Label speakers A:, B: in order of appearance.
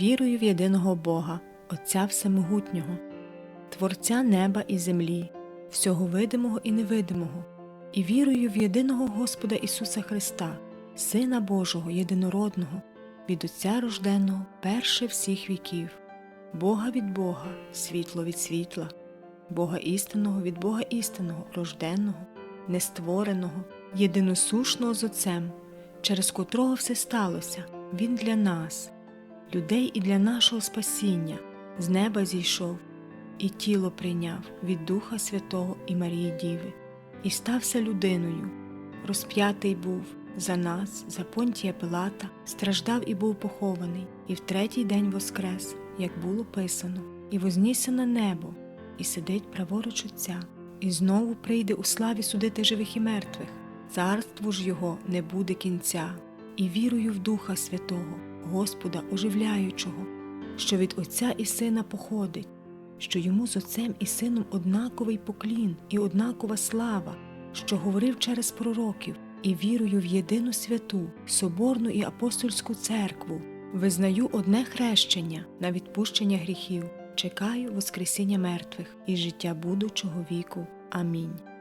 A: Вірую в єдиного Бога, Отця Всемогутнього, Творця неба і землі, всього видимого і невидимого, і вірую в єдиного Господа Ісуса Христа, Сина Божого, єдинородного, від Отця рожденого, перше всіх віків, Бога від Бога, світло від світла, Бога істинного від Бога істинного, рожденного, нествореного, єдиносушного з Отцем, через котрого все сталося, Він для нас, людей і для нашого спасіння, з неба зійшов, і тіло прийняв від Духа Святого і Марії Діви, і стався людиною, розп'ятий був за нас, за понтія Пилата, страждав і був похований, і в третій день воскрес, як було писано, і вознісся на небо, і сидить праворуч Отця, і знову прийде у славі судити живих і мертвих. Царству ж його не буде кінця, і вірую в Духа Святого, Господа оживляючого, що від Отця і Сина походить, що йому з Отцем і Сином однаковий поклін і однакова слава, що говорив через пророків, і вірую в єдину святу, соборну і апостольську церкву, визнаю одне хрещення на відпущення гріхів, чекаю Воскресіння мертвих і життя будучого віку. Амінь.